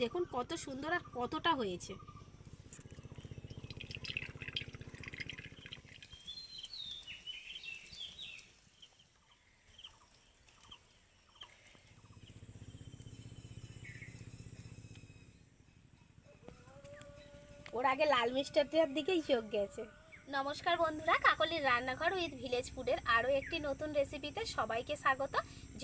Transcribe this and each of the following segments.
দেখুন কত সুন্দর আর কতটা হয়েছে। ওর আগে লাল মিষ্টিটার দিকেই চোখ গেছে। নমস্কার বন্ধুরা কাকলির রান্নাঘর উইথ ভিলেজ ফুডের আরও একটি নতুন রেসিপিতে সবাইকে স্বাগত।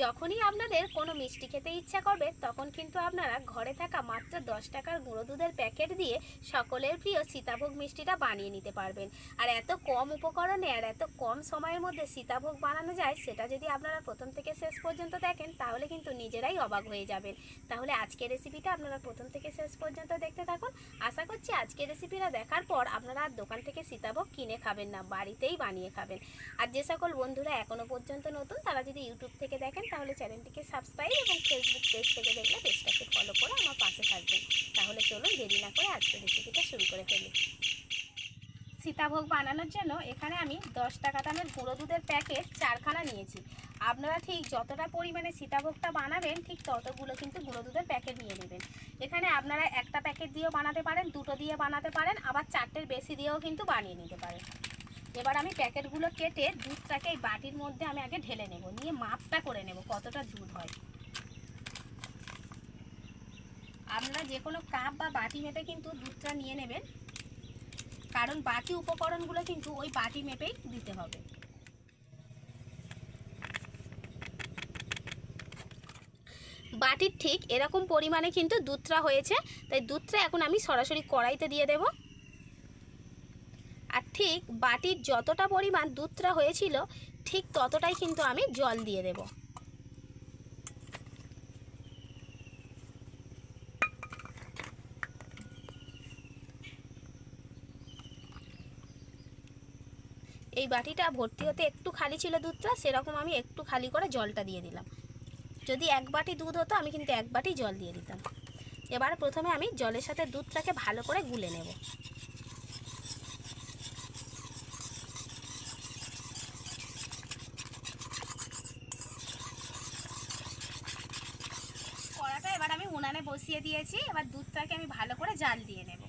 যখনই আপনাদের কোনো মিষ্টি খেতে ইচ্ছা করবে, তখন কিন্তু আপনারা ঘরে থাকা মাত্র দশ টাকার গুঁড়ো দুধের প্যাকেট দিয়ে সকলের প্রিয় সীতাভোগ মিষ্টিটা বানিয়ে নিতে পারবেন। আর এত কম উপকরণে আর এত কম সময়ের মধ্যে সীতাভোগ বানানো যায়, সেটা যদি আপনারা প্রথম থেকে শেষ পর্যন্ত দেখেন, তাহলে কিন্তু নিজেরাই অবাক হয়ে যাবেন। তাহলে আজকের রেসিপিটা আপনারা প্রথম থেকে শেষ পর্যন্ত দেখতে থাকুন। আশা করছি আজকের রেসিপিটা দেখার পর আপনারা আর দোকান থেকে সীতাভোগ কিনে খাবেন না, বাড়িতেই বানিয়ে খাবেন। আর যে সকল বন্ধুরা এখনও পর্যন্ত নতুন, তারা যদি ইউটিউব থেকে দেখেন তাহলে চ্যানেলটিকে সাবস্ক্রাইব এবং ফেসবুক পেজ থেকে দেখলে পেজটাকে ফলো করে আমার পাশে থাকবেন। তাহলে চলুন দেরি না করে আজকের রেসিপিটা শুরু করে ফেলি। সীতাভোগ বানানোর জন্য এখানে আমি দশ টাকা দামের গুঁড়ো দুধের প্যাকেট চারখানা নিয়েছি। আপনারা ঠিক যতটা পরিমাণে সীতাভোগটা বানাবেন, ঠিক ততগুলো কিন্তু গুঁড়ো দুধের প্যাকেট নিয়ে নেবেন। এখানে আপনারা একটা প্যাকেট দিয়েও বানাতে পারেন, দুটো দিয়ে বানাতে পারেন, আবার চারটের বেশি দিয়েও কিন্তু বানিয়ে নিতে পারেন। এবার আমি প্যাকেটগুলো কেটে দুধটাকে এই বাটির মধ্যে আমি আগে ঢেলে নেব, নিয়ে মাপটা করে নেব কতটা দুধ হয়। আপনারা যে কোনো কাপ বা বাটি মেপে কিন্তু দুধটা নিয়ে নেবেন, কারণ বাকি উপকরণগুলো কিন্তু ওই বাটি মেপেই দিতে হবে। বাটির ঠিক এরকম পরিমাণে কিন্তু দুধটা হয়েছে, তাই দুধটা এখন আমি সরাসরি কড়াইতে দিয়ে দেব। ঠিক বাটির যতটা পরিমাণ দুধটা হয়েছিল, ঠিক ততটাই কিন্তু আমি জল দিয়ে দেব। এই বাটিটা ভর্তি হতে একটু খালি ছিল দুধটা, সেরকম আমি একটু খালি করে জলটা দিয়ে দিলাম। যদি এক বাটি দুধ হতো, আমি কিন্তু এক বাটি জল দিয়ে দিতাম। এবার প্রথমে আমি জলের সাথে দুধটাকে ভালো করে গুলে নেব কড়াটা এবার আমি উনানে বসিয়ে দিয়েছি, এবার দুধটাকে আমি ভালো করে জাল দিয়ে নেব।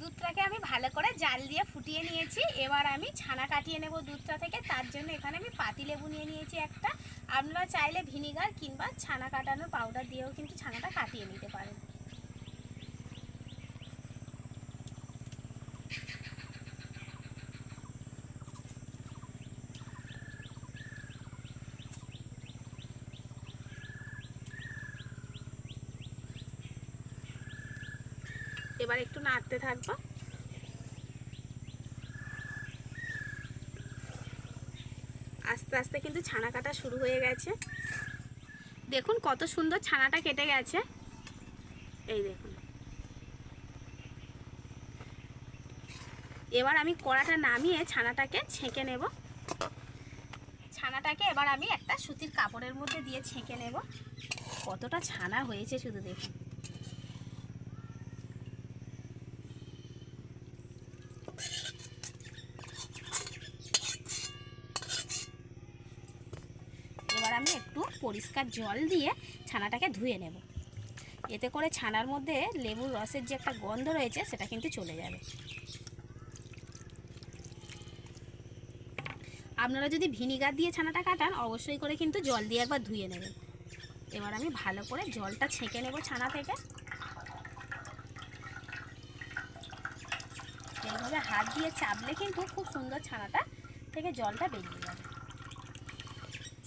দুধটাকে আমি ভালো করে জাল দিয়ে ফুটিয়ে নিয়েছি, এবার আমি ছানা কাটিয়ে নেব দুধটা থেকে। তার জন্য এখানে আমি পাতি লেবু নিয়ে নিয়েছি একটা। আপনারা চাইলে ভিনিগার কিংবা ছানা কাটানোর পাউডার দিয়েও কিন্তু ছানাটা কাটিয়ে নিতে পারেন। এবার একটু নাড়তে থাকব। আস্তে আস্তে কিন্তু ছানা কাটা শুরু হয়ে গেছে। দেখুন কত সুন্দর ছানাটা কেটে গেছে। এই দেখুন। এবার আমি কড়াটা নামিয়ে ছানাটাকে ছেঁকে নেব। ছানাটাকে এবার আমি একটা সুতির কাপড়ের মধ্যে দিয়ে ছেঁকে নেব। কতটা ছানা হয়েছে শুধু দেখুন এবার আমি একটু পরিষ্কার জল দিয়ে ছানাটাকে ধুয়ে নেব। এতে করে ছানার মধ্যে লেবুর রসের যে একটা গন্ধ রয়েছে, সেটা কিন্তু চলে যাবে। আপনারা যদি ভিনিগার দিয়ে ছানাটা কাটান, অবশ্যই করে কিন্তু জল দিয়ে একবার ধুয়ে নেবেন। এবার আমি ভালো করে জলটা ছেঁকে নেব ছানা থেকে। এইভাবে হাত দিয়ে চাপলে কিন্তু খুব সুন্দর ছানাটা থেকে জলটা বেরিয়ে যাবে।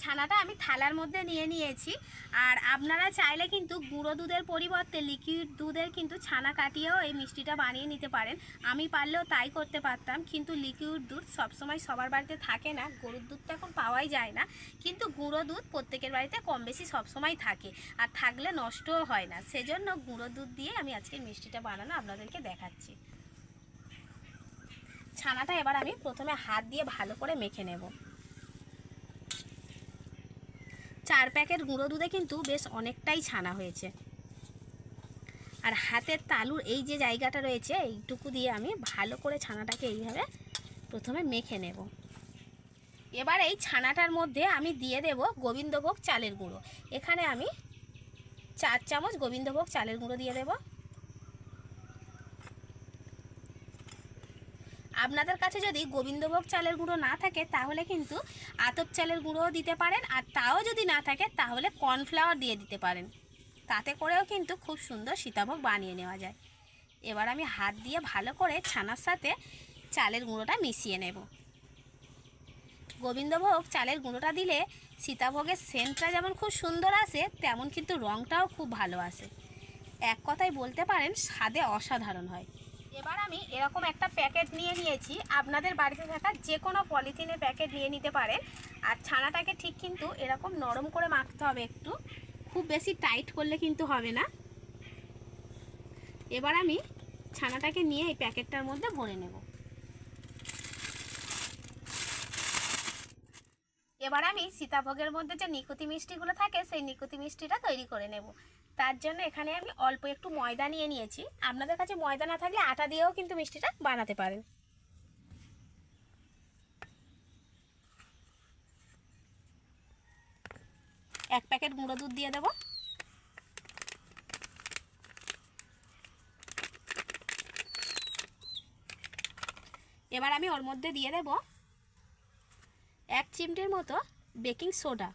ছানাটা আমি থালার মধ্যে নিয়ে নিয়েছি। আর আপনারা চাইলে কিন্তু গুঁড়ো দুধের পরিবর্তে লিকুইড দুধের কিন্তু ছানা কাটিয়েও এই মিষ্টিটা বানিয়ে নিতে পারেন। আমি পারলেও তাই করতে পারতাম, কিন্তু লিকুইড দুধ সবসময় সবার বাড়িতে থাকে না, গরুর দুধ তো এখন পাওয়াই যায় না। কিন্তু গুঁড়ো দুধ প্রত্যেকের বাড়িতে কম বেশি সবসময় থাকে আর থাকলে নষ্টও হয় না। সেজন্য গুঁড়ো দুধ দিয়ে আমি আজকে মিষ্টিটা বানানো আপনাদেরকে দেখাচ্ছি। ছানাটা এবার আমি প্রথমে হাত দিয়ে ভালো করে মেখে নেব। চার প্যাকেট গুঁড়ো দুধে কিন্তু বেশ অনেকটাই ছানা হয়েছে। আর হাতের তালুর এই যে জায়গাটা রয়েছে, এইটুকু দিয়ে আমি ভালো করে ছানাটাকে এইভাবে প্রথমে মেখে নেব। এবার এই ছানাটার মধ্যে আমি দিয়ে দেব গোবিন্দভোগ চালের গুঁড়ো। এখানে আমি চার চামচ গোবিন্দভোগ চালের গুঁড়ো দিয়ে দেব। আপনাদের কাছে যদি গোবিন্দভোগ চালের গুঁড়ো না থাকে, তাহলে কিন্তু আতপ চালের গুঁড়োও দিতে পারেন, আর তাও যদি না থাকে, তাহলে কর্নফ্লাওয়ার দিয়ে দিতে পারেন। তাতে করেও কিন্তু খুব সুন্দর সীতাভোগ বানিয়ে নেওয়া যায়। এবার আমি হাত দিয়ে ভালো করে ছানার সাথে চালের গুঁড়োটা মিশিয়ে নেব। গোবিন্দভোগ চালের গুঁড়োটা দিলে সীতাভোগের সেন্টটা যেমন খুব সুন্দর আসে, তেমন কিন্তু রঙটাও খুব ভালো আসে। এক কথায় বলতে পারেন, স্বাদে অসাধারণ হয়। এবার আমি এরকম একটা প্যাকেট নিয়ে নিয়েছি। আপনাদের বাড়িতে থাকা যে কোনো পলিথিনের প্যাকেট নিয়ে নিতে পারেন। আর ছানাটাকে ঠিক কিন্তু এরকম নরম করে মাখতে হবে একটু। খুব বেশি টাইট করলে কিন্তু হবে না। এবার আমি ছানাটাকে নিয়ে এই প্যাকেটটার মধ্যে ভরে নেব। এবার আমি সীতাভোগের মধ্যে যে নিকুতি মিষ্টিগুলো থাকে, সেই নিকুতি মিষ্টিটা তৈরি করে নেব। তার জন্য এখানে আমি অল্প একটু ময়দা নিয়ে নিয়েছি। আপনাদের কাছে ময়দা না থাকলে আটা দিয়েও কিন্তু মিষ্টিটা বানাতে পারেন। এক প্যাকেট গুঁড়ো দুধ দিয়ে দেবো। এবার আমি ওর মধ্যে দিয়ে দেব এক চিমটির মতো বেকিং সোডা।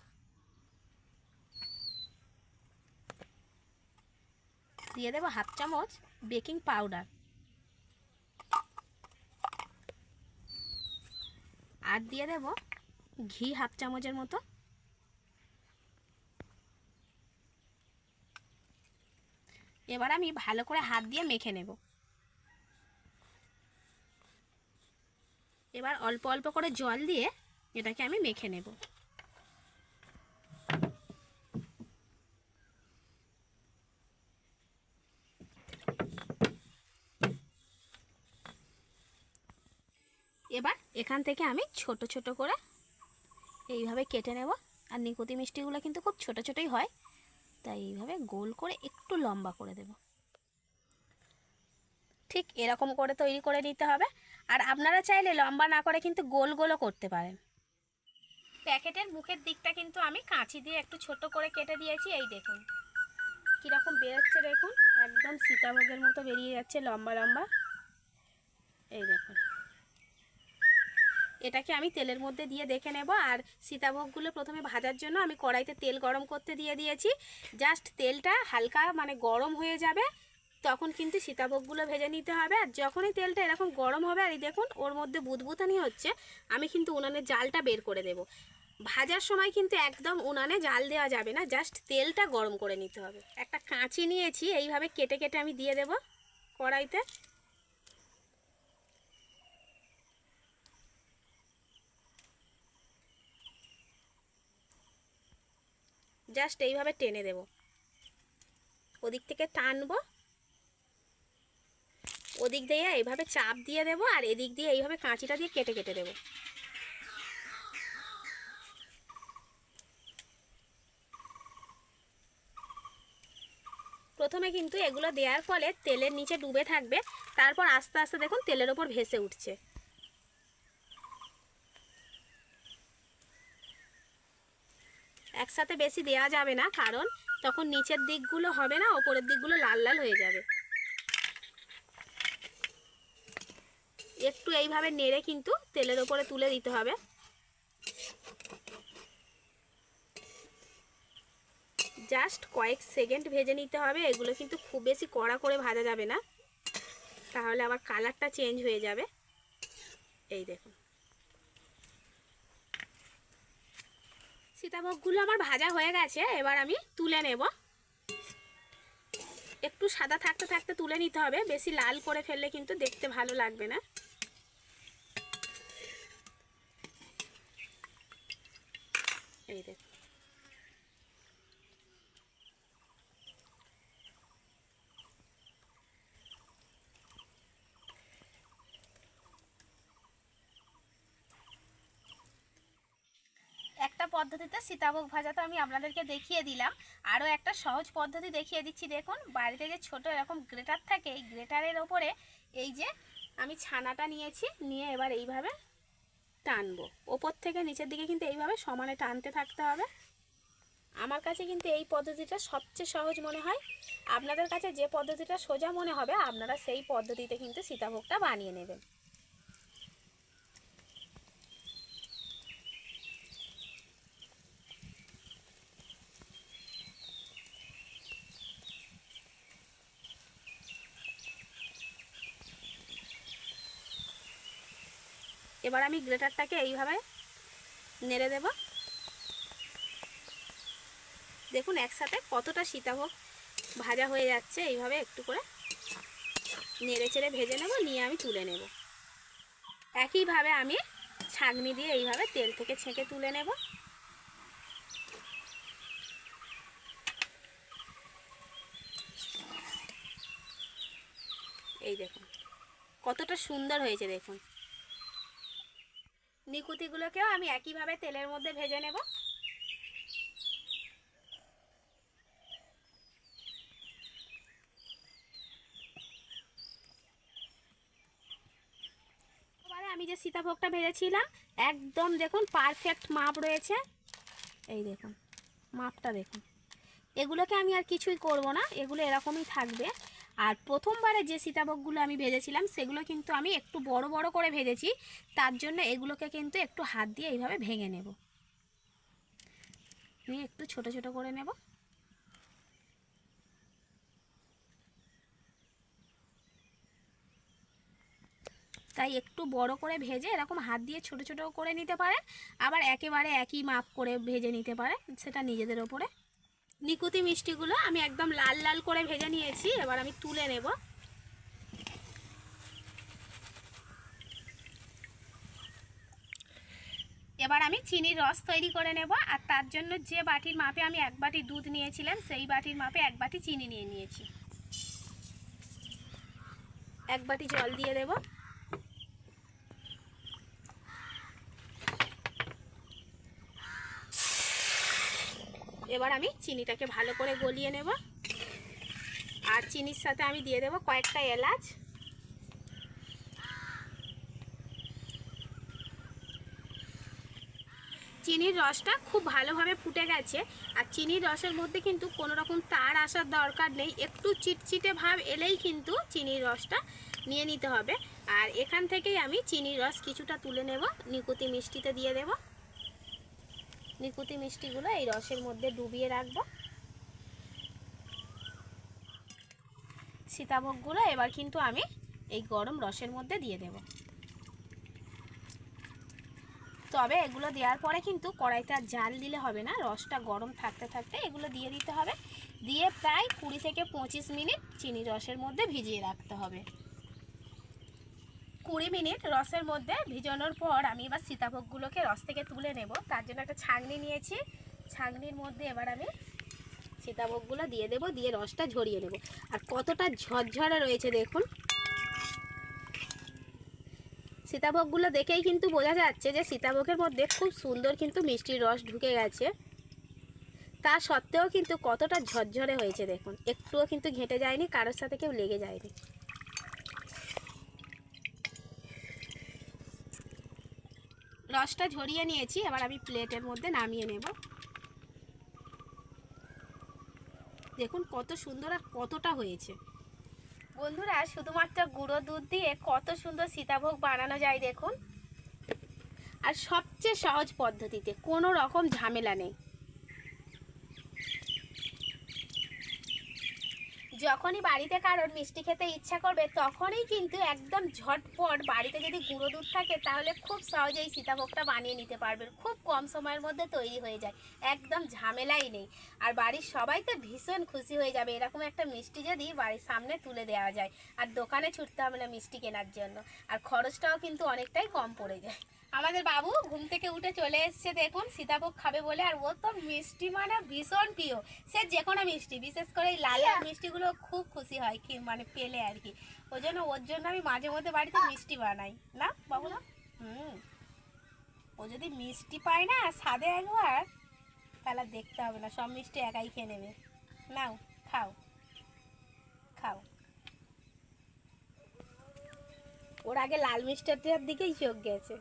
দিয়ে দেবো হাফ চামচ বেকিং পাউডার। আর দিয়ে দেব ঘি হাফ চামচের মতো। এবার আমি ভালো করে হাত দিয়ে মেখে নেব। এবার অল্প অল্প করে জল দিয়ে এটাকে আমি মেখে নেব এবার এখান থেকে আমি ছোট ছোট করে এইভাবে কেটে নেব। আর নিকুতি মিষ্টিগুলো কিন্তু খুব ছোট ছোটই হয়। তাই এইভাবে গোল করে একটু লম্বা করে দেব। ঠিক এরকম করে তৈরি করে নিতে হবে। আর আপনারা চাইলে লম্বা না করে কিন্তু গোল গোলও করতে পারেন। প্যাকেটের মুখের দিকটা কিন্তু আমি কাঁচি দিয়ে একটু ছোট করে কেটে দিয়েছি। এই দেখুন, কীরকম বেরোচ্ছে দেখুন। একদম সীতাভোগের মতো বেরিয়ে যাচ্ছে লম্বা লম্বা। এই দেখুন। এটাকে আমি তেলের মধ্যে দিয়ে দেখে নেব। আর সীতাভোগগুলো প্রথমে ভাজার জন্য আমি কড়াইতে তেল গরম করতে দিয়ে দিয়েছি। জাস্ট তেলটা হালকা মানে গরম হয়ে যাবে, তখন কিন্তু সীতাভোগগুলো ভেজে নিতে হবে। আর যখনই তেলটা এরকম গরম হবে, আর এই দেখুন, ওর মধ্যে বুদবুতানি হচ্ছে, আমি কিন্তু উনানের জালটা বের করে দেব। ভাজার সময় কিন্তু একদম উনানে জাল দেওয়া যাবে না, জাস্ট তেলটা গরম করে নিতে হবে। একটা কাঁচি নিয়েছি, এইভাবে কেটে কেটে আমি দিয়ে দেব কড়াইতে। জাস্ট এইভাবে টেনে দেব। ওদিক থেকে টানবো। ওদিক দিয়ে এইভাবে চাপ দিয়ে দেব আর এদিক দিয়ে এইভাবে কাঁচিটা দিয়ে কেটে কেটে দেব। প্রথমে কিন্তু এগুলো দেওয়ার ফলে তেলের নিচে ডুবে থাকবে, তারপর আস্তে আস্তে দেখুন তেলের ওপর ভেসে উঠছে। একসাথে বেশি দেওয়া যাবে না, কারণ তখন নিচের দিকগুলো হবে না, ওপরের দিকগুলো লাল লাল হয়ে যাবে। একটু এইভাবে নেড়ে কিন্তু তেলের ওপরে তুলে দিতে হবে। জাস্ট কয়েক সেকেন্ড ভেজে নিতে হবে, এগুলো কিন্তু খুব বেশি কড়া করে ভাজা যাবে না। তাহলে আবার কালারটা চেঞ্জ হয়ে যাবে। এই দেখুন। সীতাভোগগুলো আমার ভাজা হয়ে গেছে, এবার আমি তুলে নেব। একটু সাদা থাকতে থাকতে তুলে নিতে হবে, বেশি লাল করে ফেললে কিন্তু দেখতে ভালো লাগবে না। এই দেখ একটা পদ্ধতিতে সীতাভোগ ভাজা তো আমি আপনাদেরকে দেখিয়ে দিলাম। আরও একটা সহজ পদ্ধতি দেখিয়ে দিচ্ছি। দেখুন, বাড়িতে যে ছোট এরকম গ্রেটার থাকে, এই গ্রেটারের ওপরে এই যে আমি ছানাটা নিয়েছি, নিয়ে এবার এইভাবে টানবো। ওপর থেকে নিচের দিকে কিন্তু এইভাবে সমানে টানতে থাকতে হবে। আমার কাছে কিন্তু এই পদ্ধতিটা সবচেয়ে সহজ মনে হয়। আপনাদের কাছে যে পদ্ধতিটা সোজা মনে হবে, আপনারা সেই পদ্ধতিতে কিন্তু সীতাভোগটা বানিয়ে নেবেন। এবার আমি গ্রেটারটাকে এইভাবে নেড়ে দেব। দেখুন, একসাথে কতটা সীতাভোগ ভাজা হয়ে যাচ্ছে। এইভাবে একটু করে নেড়ে চেড়ে ভেজে নেব, নিয়ে আমি তুলে নেব। একইভাবে আমি ছাঁকনি দিয়ে এইভাবে তেল থেকে ছেঁকে তুলে নেব। এই দেখুন, কতটা সুন্দর হয়েছে দেখুন। নিকুতিগুলোকেও আমি একইভাবে তেলের মধ্যে ভেজে নেব। আমি যে সীতাভোগটা ভেজেছিলাম, একদম দেখুন পারফেক্ট মাপ রয়েছে। এই দেখুন, মাপটা দেখুন। এগুলোকে আমি আর কিছুই করব না, এগুলো এরকমই থাকবে। আর প্রথমবারে যে সীতাভোগগুলো আমি ভেজেছিলাম, সেগুলো কিন্তু আমি একটু বড় বড় করে ভেজেছি। তার জন্য এগুলোকে কিন্তু একটু হাত দিয়ে এইভাবে ভেঙে নেব। নিয়ে একটু ছোট ছোট করে নেব। তাই একটু বড় করে ভেজে এরকম হাত দিয়ে ছোট ছোট করে নিতে পারে। আবার একেবারে একই মাপ করে ভেজে নিতে পারে, সেটা নিজেদের ওপরে। নিকুতি মিষ্টিগুলো আমি একদম লাল লাল করে ভেজে নিয়েছি, এবার আমি তুলে নেব। এবার আমি চিনির রস তৈরি করে নেব, আর তার জন্য যে বাটির মাপে আমি এক বাটি দুধ নিয়েছিলাম, সেই বাটির মাপে এক বাটি চিনি নিয়ে নিয়েছি। এক বাটি জল দিয়ে দেব। এবার আমি চিনিটাকে ভালো করে গলিয়ে নেব। আর চিনির সাথে আমি দিয়ে দেব কয়েকটা এলাচ। চিনির রসটা খুব ভালোভাবে ফুটে গেছে, আর চিনির রসের মধ্যে কিন্তু কোনো রকম তার আসার দরকার নেই। একটু চিটচিটে ভাব এলেই কিন্তু চিনির রসটা নিয়ে নিতে হবে। আর এখান থেকেই আমি চিনির রস কিছুটা তুলে নেব, নিকুতি মিষ্টিতে দিয়ে দেব। নিকুতি মিষ্টিগুলো এই রসের মধ্যে ডুবিয়ে রাখব। সীতাভোগগুলো এবার কিন্তু আমি এই গরম রসের মধ্যে দিয়ে দেব। তবে এগুলো দেওয়ার পরে কিন্তু কড়াইতে আর জাল দিলে হবে না, রসটা গরম থাকতে থাকতে এগুলো দিয়ে দিতে হবে। দিয়ে প্রায় কুড়ি থেকে পঁচিশ মিনিট চিনি রসের মধ্যে ভিজিয়ে রাখতে হবে। কুড়ি মিনিট রসের মধ্যে ভিজানোর পর আমি এবার সীতাভোগগুলোকে রস থেকে তুলে নেব। তার জন্য একটা ছাঁকনি নিয়েছি। ছাঁকনির মধ্যে এবার আমি সীতাভোগগুলো দিয়ে দেব, দিয়ে রসটা ঝরিয়ে নেব। আর কতটা ঝরঝরে রয়েছে দেখুন। সীতাভোগগুলো দেখেই কিন্তু বোঝা যাচ্ছে যে সীতাভোগের মধ্যে খুব সুন্দর কিন্তু মিষ্টির রস ঢুকে গেছে। তা সত্ত্বেও কিন্তু কতটা ঝরঝরে হয়েছে দেখুন। একটুও কিন্তু ঘেঁটে যায়নি, কারোর সাথে কেউ লেগে যায়নি। রসটা ঝরিয়ে নিয়েছি, এবার আমি প্লেটের মধ্যে নামিয়ে নেব। দেখুন কত সুন্দর আর কতটা হয়েছে। বন্ধুরা, শুধুমাত্র গুঁড়ো দুধ দিয়ে কত সুন্দর সীতাভোগ বানানো যায় দেখুন। আর সবচেয়ে সহজ পদ্ধতিতে কোনো রকম ঝামেলা নেই। যখনই বাড়িতে কারোর মিষ্টি খেতে ইচ্ছা করবে তখনই কিন্তু একদম ঝটপট বাড়িতে যদি গুঁড়ো দুধ থাকে তাহলে খুব সহজেই সীতাভোগটা বানিয়ে নিতে পারবেন। খুব কম সময়ের মধ্যে তৈরি হয়ে যায় একদম ঝামেলাই নেই। আর বাড়ির সবাই তো ভীষণ খুশি হয়ে যাবে এরকম একটা মিষ্টি যদি বাড়ির সামনে তুলে দেওয়া যায় আর দোকানে ছুটতে হবে না মিষ্টি কেনার জন্য। আর খরচটাও কিন্তু অনেকটাই কম পড়ে যায়। আমাদের বাবু ঘুম থেকে উঠে চলে এসছে দেখুন সীতাভোগ খাবে বলে আর ও তো মিষ্টি মানে ভীষণ প্রিয়। সে যে কোনো মিষ্টি বিশেষ করে এই লাল লাল মিষ্টিগুলো খুব খুশি হয় কি মানে পেলে আর কি। ওই জন্য, ওর জন্য আমি মাঝে মধ্যে বাড়িতে মিষ্টি বানাই। না, বাবু না? হুম। ও যদি মিষ্টি পায় না, স্বাদে একবার, তাহলে দেখতে হবে না, সব মিষ্টি একাই খেয়ে নেবে। নাও, খাও। খাও। ওর আগে লাল মিষ্টিটার দিকেই চোখ গেছে।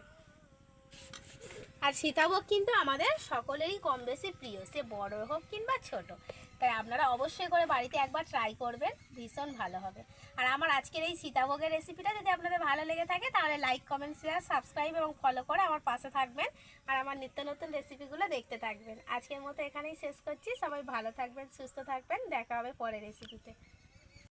আর সীতাভোগ কিন্তু আমাদের সকলেরই কম বেশি প্রিয়, সে বড় হোক কিংবা ছোট। তাই আপনারা অবশ্যই করে বাড়িতে একবার ট্রাই করবেন, ভীষণ ভালো হবে। আর আমার আজকের এই সীতাভোগের রেসিপিটা যদি আপনাদের ভালো লেগে থাকে, তাহলে লাইক কমেন্ট শেয়ার সাবস্ক্রাইব এবং ফলো করে আমার পাশে থাকবেন আর আমার নিত্য নতুন রেসিপিগুলো দেখতে থাকবেন। আজকের মতো এখানেই শেষ করছি। সবাই ভালো থাকবেন, সুস্থ থাকবেন। দেখা হবে পরের রেসিপিতে